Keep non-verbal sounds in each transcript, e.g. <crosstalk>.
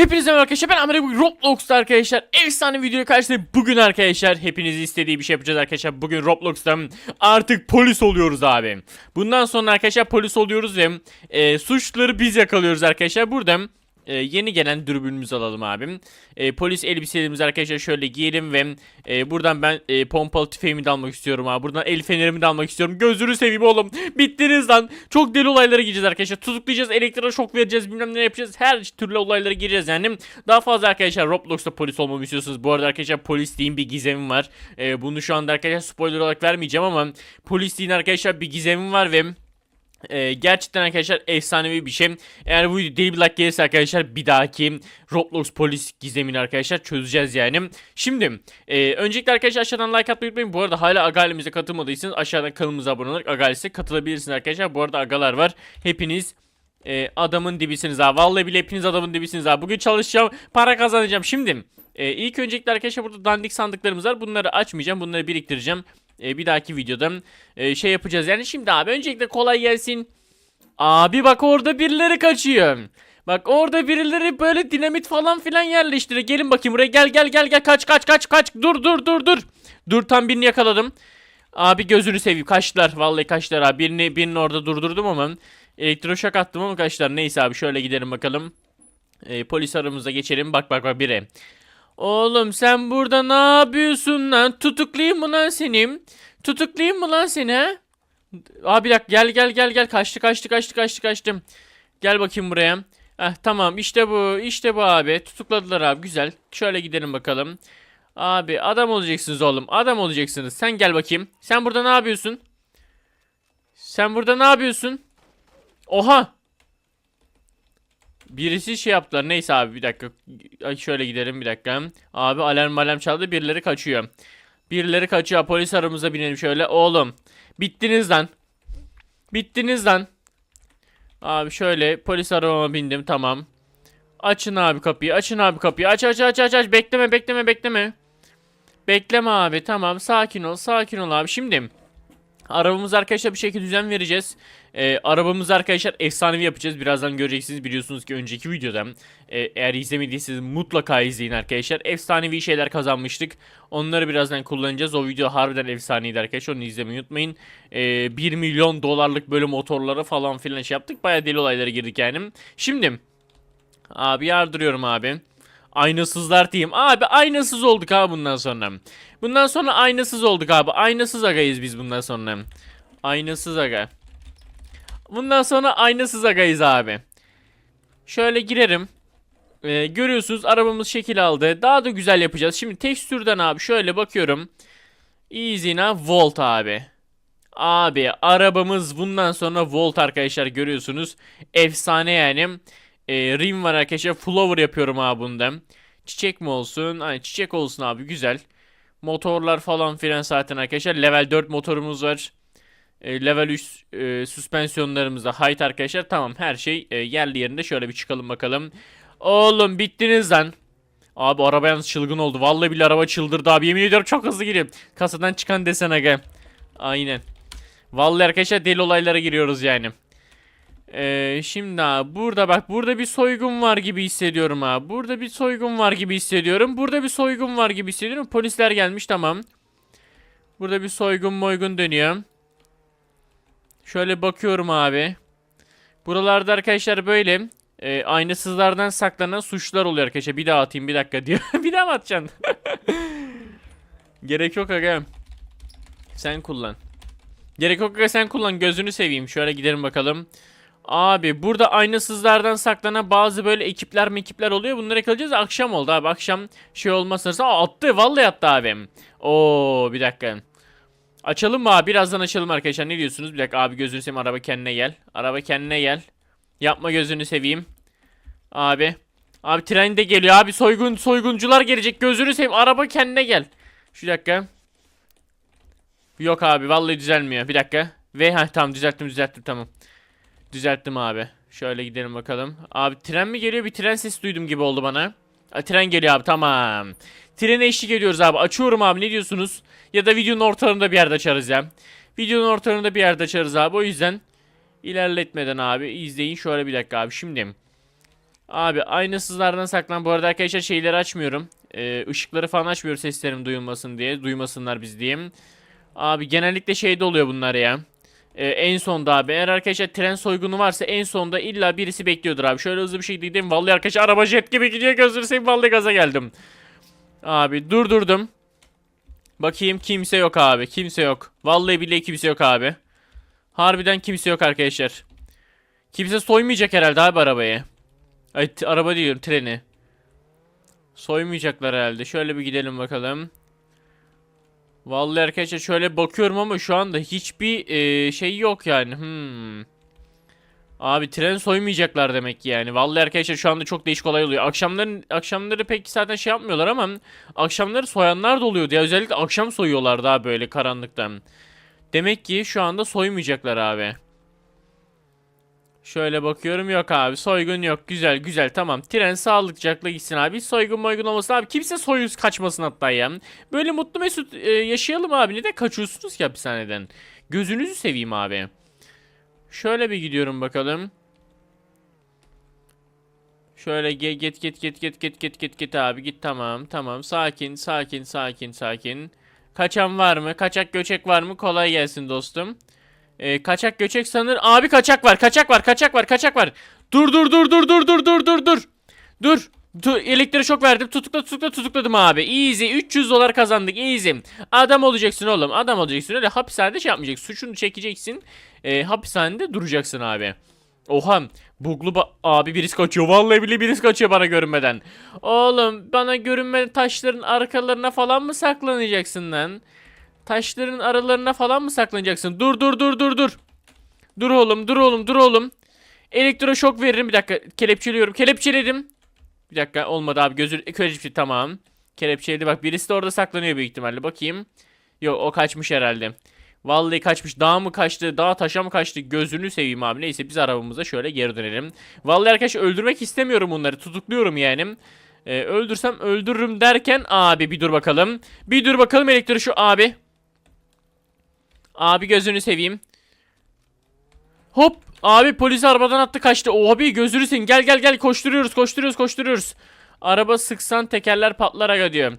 Hepinize merhaba arkadaşlar ben Amir bugün Roblox'ta arkadaşlar efsane videoya karşınızdayım. Bugün arkadaşlar hepiniz istediği bir şey yapacağız arkadaşlar. Bugün Roblox'ta artık polis oluyoruz abi. Bundan sonra arkadaşlar polis oluyoruz ve e, suçluları biz yakalıyoruz arkadaşlar. Burada e, yeni gelen dürbünümüzü alalım abim. E, polis elbiselerimizi arkadaşlar şöyle giyelim ve e, buradan ben e, pompalı tüfeğimi de almak istiyorum abi. Buradan el fenerimi de almak istiyorum. Gözünü seveyim oğlum. Bittiniz lan. Çok deli olaylara gireceğiz arkadaşlar. Tutuklayacağız, elektroşok vereceğiz, bilmem ne yapacağız. Her türlü olaylara gireceğiz yani. Daha fazla arkadaşlar Roblox'ta polis olmamı istiyorsunuz. Bu arada arkadaşlar polis diyeyim bir gizemim var. E, bunu şu anda arkadaşlar spoiler olarak vermeyeceğim ama polis deyin arkadaşlar bir gizemim var ve ee, gerçekten arkadaşlar efsanevi bir şey. Eğer bu video deli bir like gelirse arkadaşlar bir dahaki Roblox polis gizemini arkadaşlar çözeceğiz yani. Şimdi e, öncelikle arkadaşlar aşağıdan like atmayı unutmayın. Bu arada hala aga ailemize katılmadıysanız aşağıdan kanalımıza abone olarak aga ailesine katılabilirsiniz arkadaşlar. Bu arada agalar var. Hepiniz e, adamın dibisiniz ha. Vallahi bile hepiniz adamın dibisiniz ha. Bugün çalışacağım, para kazanacağım. Şimdi e, ilk öncelikle arkadaşlar burada dandik sandıklarımız var. Bunları açmayacağım. Bunları biriktireceğim. E, bir dahaki videoda e, şey yapacağız. Yani şimdi abi öncelikle kolay gelsin. Abi bak orada birileri kaçıyor. Bak orada birileri böyle dinamit falan filan yerleştiriyor. Gelin bakayım buraya gel gel gel gel kaç kaç kaç kaç. Dur dur dur dur. Dur tam birini yakaladım. Abi gözünü seveyim kaçtılar. Vallahi kaçtılar abi. Birini, birini orada durdurdum ama. Elektroşok attım ama kaçtılar. Neyse abi şöyle gidelim bakalım. E, polis aramıza geçelim. Bak bak bak biri. Oğlum sen burada ne yapıyorsun lan? Tutuklayayım mı lan seni? Tutuklayayım mı lan seni ha? Abi bir dakika gel gel gel gel kaçtı kaçtı kaçtı kaçtı kaçtım. Gel bakayım buraya. Heh tamam işte bu işte bu abi tutukladılar abi güzel. Şöyle gidelim bakalım. Abi adam olacaksınız oğlum adam olacaksınız. Sen gel bakayım. Sen burada ne yapıyorsun? Sen burada ne yapıyorsun? Oha! Birisi şey yaptılar. Neyse abi bir dakika. Şöyle gidelim bir dakika. Abi alarm alarm çaldı. Birileri kaçıyor. Birileri kaçıyor. Polis aramıza binelim şöyle. Oğlum. Bittiniz lan. Bittiniz lan. Abi şöyle polis arabama bindim. Tamam. Açın abi kapıyı. Açın abi kapıyı. Aç aç aç aç aç. Bekleme bekleme bekleme. Bekleme abi. Tamam. Sakin ol. Sakin ol abi. Şimdi Arabamız arkadaşlar bir şekilde düzen vereceğiz. Ee, arabamızı arkadaşlar efsanevi yapacağız. Birazdan göreceksiniz. Biliyorsunuz ki önceki videoda e, eğer izlemediyseniz mutlaka izleyin arkadaşlar. Efsanevi şeyler kazanmıştık. Onları birazdan kullanacağız. O video harbiden efsaneydi arkadaşlar. Onu izlemeyi unutmayın. Ee, 1 milyon dolarlık böyle motorlara falan filan şey yaptık. Baya deli olaylara girdik yani. Şimdi abi yardırıyorum abi. Aynasızlar diyeyim. Abi aynasız olduk abi bundan sonra. Bundan sonra aynasız olduk abi. Aynasız agayız biz bundan sonra. Aynasız aga. Bundan sonra aynasız agayız abi. Şöyle girerim. Ee, görüyorsunuz arabamız şekil aldı. Daha da güzel yapacağız. Şimdi tekstürden abi şöyle bakıyorum. Easy'na Volt abi. Abi arabamız bundan sonra Volt arkadaşlar görüyorsunuz. Efsane yani. Ee, rim var arkadaşlar. Flower yapıyorum abi bundan. Çiçek mi olsun? Ay çiçek olsun abi güzel. Motorlar falan filan zaten arkadaşlar. Level 4 motorumuz var. E, level 3 e, süspansiyonlarımız da height arkadaşlar. Tamam her şey e, yerli yerinde. Şöyle bir çıkalım bakalım. Oğlum bittiniz lan. Abi araba yalnız çılgın oldu. Vallahi bile araba çıldırdı abi. Yemin ediyorum çok hızlı giriyor. Kasadan çıkan desen aga. Aynen. Vallahi arkadaşlar deli olaylara giriyoruz yani. Ee, şimdi abi burada bak burada bir soygun var gibi hissediyorum abi. Burada bir soygun var gibi hissediyorum. Burada bir soygun var gibi hissediyorum. Polisler gelmiş tamam. Burada bir soygun moygun dönüyor. Şöyle bakıyorum abi. Buralarda arkadaşlar böyle e, aynasızlardan saklanan suçlar oluyor arkadaşlar. Bir daha atayım bir dakika diyor. <laughs> bir daha mı atacaksın? <laughs> Gerek yok aga. Sen kullan. Gerek yok aga sen kullan gözünü seveyim. Şöyle gidelim bakalım. Abi burada aynasızlardan saklanan bazı böyle ekipler mekipler oluyor. Bunları yakalayacağız. Akşam oldu abi. Akşam şey olmazsa Aa, attı. Vallahi attı abim. Oo bir dakika. Açalım mı abi? Birazdan açalım arkadaşlar. Ne diyorsunuz? Bir dakika abi gözünü seveyim. Araba kendine gel. Araba kendine gel. Yapma gözünü seveyim. Abi. Abi tren de geliyor abi. Soygun soyguncular gelecek. Gözünü seveyim. Araba kendine gel. Şu dakika. Yok abi. Vallahi düzelmiyor. Bir dakika. Ve ha tamam düzelttim düzelttim tamam. Düzelttim abi. Şöyle gidelim bakalım. Abi tren mi geliyor? Bir tren sesi duydum gibi oldu bana. A, tren geliyor abi tamam. Trene eşlik ediyoruz abi. Açıyorum abi ne diyorsunuz? Ya da videonun ortalarında bir yerde açarız ya. Videonun ortalarında bir yerde açarız abi. O yüzden ilerletmeden abi izleyin. Şöyle bir dakika abi şimdi. Abi aynasızlardan saklan. Bu arada arkadaşlar şeyleri açmıyorum. Ee, ışıkları falan açmıyorum seslerim duyulmasın diye. Duymasınlar biz diyeyim. Abi genellikle şeyde oluyor bunlar ya. Ee, en sonda abi. Eğer arkadaşlar tren soygunu varsa en sonda illa birisi bekliyordur abi. Şöyle hızlı bir şekilde gideyim. Vallahi arkadaşlar araba jet gibi gidiyor. Gözünü seveyim vallahi gaza geldim. Abi durdurdum. Bakayım kimse yok abi. Kimse yok. Vallahi billahi kimse yok abi. Harbiden kimse yok arkadaşlar. Kimse soymayacak herhalde abi arabayı. Ay araba diyorum treni. Soymayacaklar herhalde. Şöyle bir gidelim bakalım. Vallahi arkadaşlar şöyle bakıyorum ama şu anda hiçbir e, şey yok yani. Hmm. Abi tren soymayacaklar demek ki yani. Vallahi arkadaşlar şu anda çok değişik olay oluyor. Akşamların akşamları pek zaten şey yapmıyorlar ama akşamları soyanlar da oluyordu ya. Özellikle akşam soyuyorlar daha böyle karanlıktan. Demek ki şu anda soymayacaklar abi. Şöyle bakıyorum yok abi soygun yok. Güzel güzel tamam. Tren sağlıkçakla gitsin abi. Soygun moygun olmasın abi. Kimse soyuz kaçmasın hatta ya. Böyle mutlu mesut e, yaşayalım abi. Neden kaçıyorsunuz ki hapishaneden? Gözünüzü seveyim abi. Şöyle bir gidiyorum bakalım. Şöyle git git git git git git git git git abi. Git tamam tamam. Sakin sakin sakin sakin. Kaçan var mı? Kaçak göçek var mı? Kolay gelsin dostum ee, kaçak göçek sanır. Abi kaçak var. Kaçak var. Kaçak var. Kaçak var. Dur dur dur dur dur dur dur dur dur. Dur. Tu elektriğe şok verdim. Tutukla tutukla tutukladım abi. Easy. 300 dolar kazandık. Easy. Adam olacaksın oğlum. Adam olacaksın. Öyle hapishanede şey yapmayacaksın. Suçunu çekeceksin. Ee, hapishanede duracaksın abi. Oha. Buglu abi birisi kaçıyor. Vallahi bile birisi kaçıyor bana görünmeden. Oğlum bana görünme taşların arkalarına falan mı saklanacaksın lan? Taşların aralarına falan mı saklanacaksın? Dur dur dur dur dur. Dur oğlum dur oğlum dur oğlum. Elektroşok veririm bir dakika. Kelepçeliyorum. Kelepçeledim. Bir dakika olmadı abi gözü kelepçe tamam. Kelepçeledi bak birisi de orada saklanıyor büyük ihtimalle. Bakayım. Yok o kaçmış herhalde. Vallahi kaçmış. Dağ mı kaçtı? Dağ taşa mı kaçtı? Gözünü seveyim abi. Neyse biz arabamıza şöyle geri dönelim. Vallahi arkadaşlar öldürmek istemiyorum bunları. Tutukluyorum yani. Ee, öldürsem öldürürüm derken abi bir dur bakalım. Bir dur bakalım elektrik şu abi. Abi gözünü seveyim. Hop. Abi polis arabadan attı kaçtı. O abi gözünü seveyim. Gel gel gel koşturuyoruz koşturuyoruz koşturuyoruz. Araba sıksan tekerler patlar aga diyor.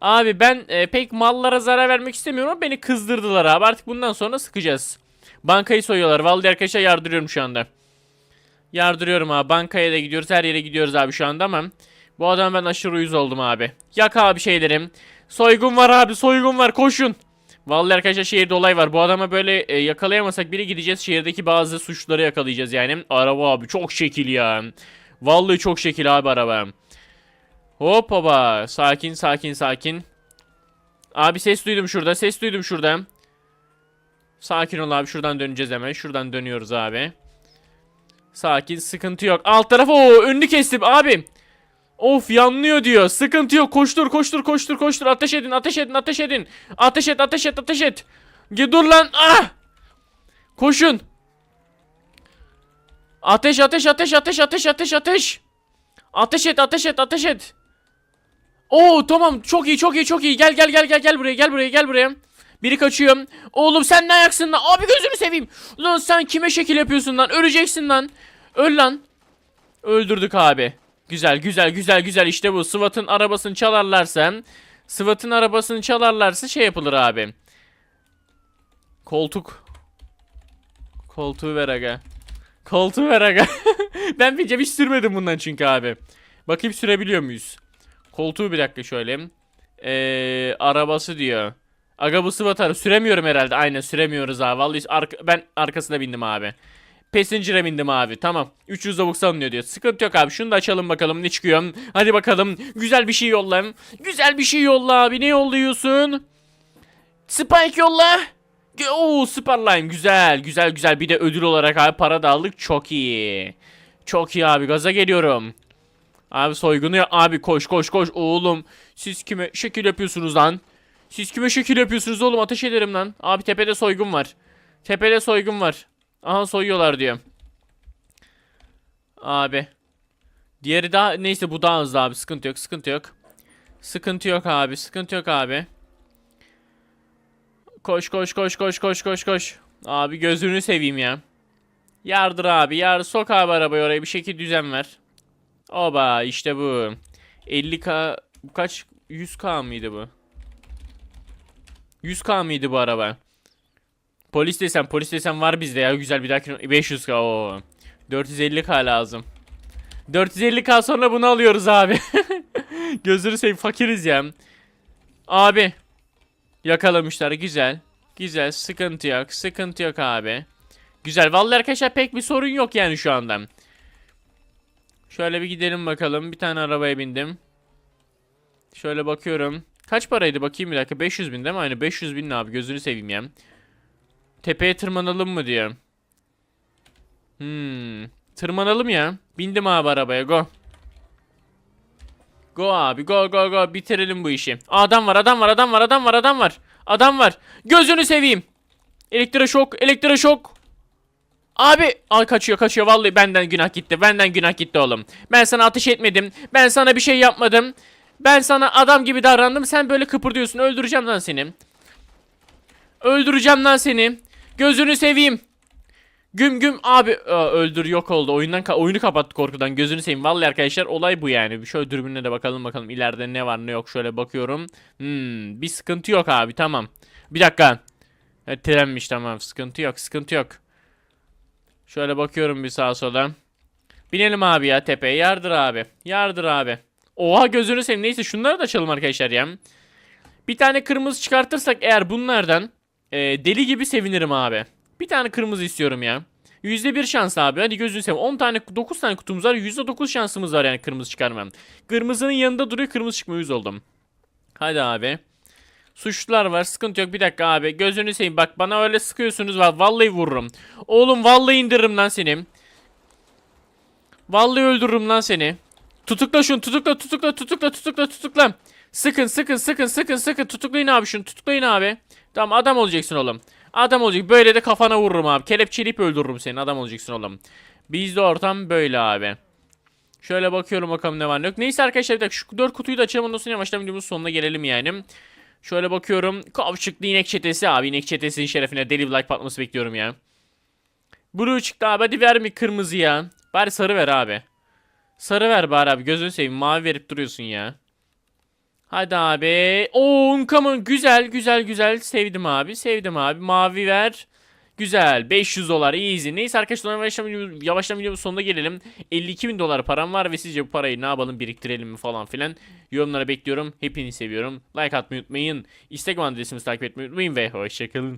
Abi ben e, pek mallara zarar vermek istemiyorum ama beni kızdırdılar abi. Artık bundan sonra sıkacağız. Bankayı soyuyorlar. Vallahi arkadaşlar yardırıyorum şu anda. Yardırıyorum abi. Bankaya da gidiyoruz. Her yere gidiyoruz abi şu anda ama. Bu adam ben aşırı uyuz oldum abi. Yak abi şeylerim. Soygun var abi soygun var koşun. Vallahi arkadaşlar şehirde olay var. Bu adama böyle e, yakalayamasak biri gideceğiz. Şehirdeki bazı suçları yakalayacağız yani. Araba abi çok şekil ya. Vallahi çok şekil abi araba. Hop baba. Sakin sakin sakin. Abi ses duydum şurada. Ses duydum şurada. Sakin ol abi. Şuradan döneceğiz hemen. Şuradan dönüyoruz abi. Sakin. Sıkıntı yok. Alt tarafı o önünü kestim abi. Of yanlıyor diyor. Sıkıntı yok. Koştur koştur koştur koştur. Ateş edin ateş edin ateş edin. Ateş et ateş et ateş et. Dur lan. Ah! Koşun. Ateş ateş ateş ateş ateş ateş ateş. Ateş et ateş et ateş et. Oo tamam çok iyi çok iyi çok iyi. Gel gel gel gel gel buraya gel buraya gel buraya. Biri kaçıyor. Oğlum sen ne ayaksın lan? Abi gözünü seveyim. Lan sen kime şekil yapıyorsun lan? Öleceksin lan. Öl lan. Öldürdük abi. Güzel güzel güzel güzel işte bu. SWAT'ın arabasını çalarlarsa SWAT'ın arabasını çalarlarsa şey yapılır abi. Koltuk. Koltuğu ver aga. Koltuğu ver aga. <laughs> ben bir hiç sürmedim bundan çünkü abi. Bakayım sürebiliyor muyuz? Koltuğu bir dakika şöyle. Ee, arabası diyor. Aga bu SWAT. Süremiyorum herhalde. Aynen süremiyoruz abi. Vallahi arka- ben arkasına bindim abi. Passenger'a bindim abi. Tamam. 300 lavuk salınıyor diyor. Sıkıntı yok abi. Şunu da açalım bakalım ne çıkıyor. Hadi bakalım. Güzel bir şey yolla. Güzel bir şey yolla abi. Ne yolluyorsun? Spike yolla. Oo Superline. Güzel. Güzel güzel. Bir de ödül olarak abi para da aldık. Çok iyi. Çok iyi abi. Gaza geliyorum. Abi soygunu ya. Abi koş koş koş. Oğlum. Siz kime şekil yapıyorsunuz lan? Siz kime şekil yapıyorsunuz oğlum? Ateş ederim lan. Abi tepede soygun var. Tepede soygun var. Aha soyuyorlar diyor. Abi. Diğeri daha neyse bu daha hızlı abi. Sıkıntı yok, sıkıntı yok. Sıkıntı yok abi, sıkıntı yok abi. Koş koş koş koş koş koş koş. Abi gözünü seveyim ya. Yardır abi, yar sok abi arabayı oraya bir şekil düzen ver. Oba işte bu. 50k bu kaç 100k mıydı bu? 100k mıydı bu araba? Polis desem polis desem var bizde ya güzel bir dahaki 500k o. 450k lazım. 450k sonra bunu alıyoruz abi. <laughs> Gözünü seveyim fakiriz ya. Abi. Yakalamışlar güzel. Güzel sıkıntı yok sıkıntı yok abi. Güzel vallahi arkadaşlar pek bir sorun yok yani şu anda. Şöyle bir gidelim bakalım. Bir tane arabaya bindim. Şöyle bakıyorum. Kaç paraydı bakayım bir dakika. 500 bin değil mi? Aynı 500 bin abi gözünü seveyim ya. Tepeye tırmanalım mı diyor. Hmm. Tırmanalım ya. Bindim abi arabaya go. Go abi go go go bitirelim bu işi. Aa, Adam var adam var adam var adam var adam var. Adam var. Gözünü seveyim. Elektroşok elektroşok. Abi ay kaçıyor kaçıyor vallahi benden günah gitti. Benden günah gitti oğlum. Ben sana ateş etmedim. Ben sana bir şey yapmadım. Ben sana adam gibi davrandım. Sen böyle kıpırdıyorsun. Öldüreceğim lan seni. Öldüreceğim lan seni. Gözünü seveyim. Güm güm abi Aa, öldür yok oldu. Oyundan ka- oyunu kapattı korkudan. Gözünü seveyim. Vallahi arkadaşlar olay bu yani. Şöyle dürbünle de bakalım bakalım ileride ne var ne yok. Şöyle bakıyorum. Hmm, bir sıkıntı yok abi. Tamam. Bir dakika. Evet, trenmiş tamam. Sıkıntı yok. Sıkıntı yok. Şöyle bakıyorum bir sağa sola. Binelim abi ya tepeye. Yardır abi. Yardır abi. Oha gözünü seveyim. Neyse şunları da açalım arkadaşlar ya. Bir tane kırmızı çıkartırsak eğer bunlardan e, deli gibi sevinirim abi. Bir tane kırmızı istiyorum ya. %1 şans abi. Hadi gözünü seveyim. 10 tane 9 tane kutumuz var. %9 şansımız var yani kırmızı çıkarmam. Kırmızının yanında duruyor. Kırmızı çıkma yüz oldum. Hadi abi. Suçlular var. Sıkıntı yok. Bir dakika abi. Gözünü seveyim. Bak bana öyle sıkıyorsunuz. va- Vallahi vururum. Oğlum vallahi indiririm lan seni. Vallahi öldürürüm lan seni. Tutukla şunu. Tutukla tutukla tutukla tutukla tutukla. Sıkın sıkın sıkın sıkın sıkın. Tutuklayın abi şunu. Tutuklayın abi. Tamam adam olacaksın oğlum. Adam olacak. Böyle de kafana vururum abi. Kelepçeleyip öldürürüm seni. Adam olacaksın oğlum. Bizde ortam böyle abi. Şöyle bakıyorum bakalım ne var ne yok. Neyse arkadaşlar bir dakika şu 4 kutuyu da açalım ondan sonra yavaştan videomuzun sonuna gelelim yani. Şöyle bakıyorum. Kavşıklı inek çetesi abi. inek çetesinin şerefine deli bir like patlaması bekliyorum ya. Blue çıktı abi. Hadi ver mi kırmızı ya. Bari sarı ver abi. Sarı ver bari abi. Gözünü seveyim. Mavi verip duruyorsun ya. Hadi abi. Oo unkamın güzel güzel güzel. Sevdim abi. Sevdim abi. Mavi ver. Güzel. 500 dolar easy. Neyse arkadaşlar yavaştan, yavaştan videonun sonuna gelelim. 52 bin dolar param var ve sizce bu parayı ne yapalım biriktirelim mi falan filan. Yorumlara bekliyorum. Hepinizi seviyorum. Like atmayı unutmayın. Instagram adresimizi takip etmeyi unutmayın ve hoşçakalın.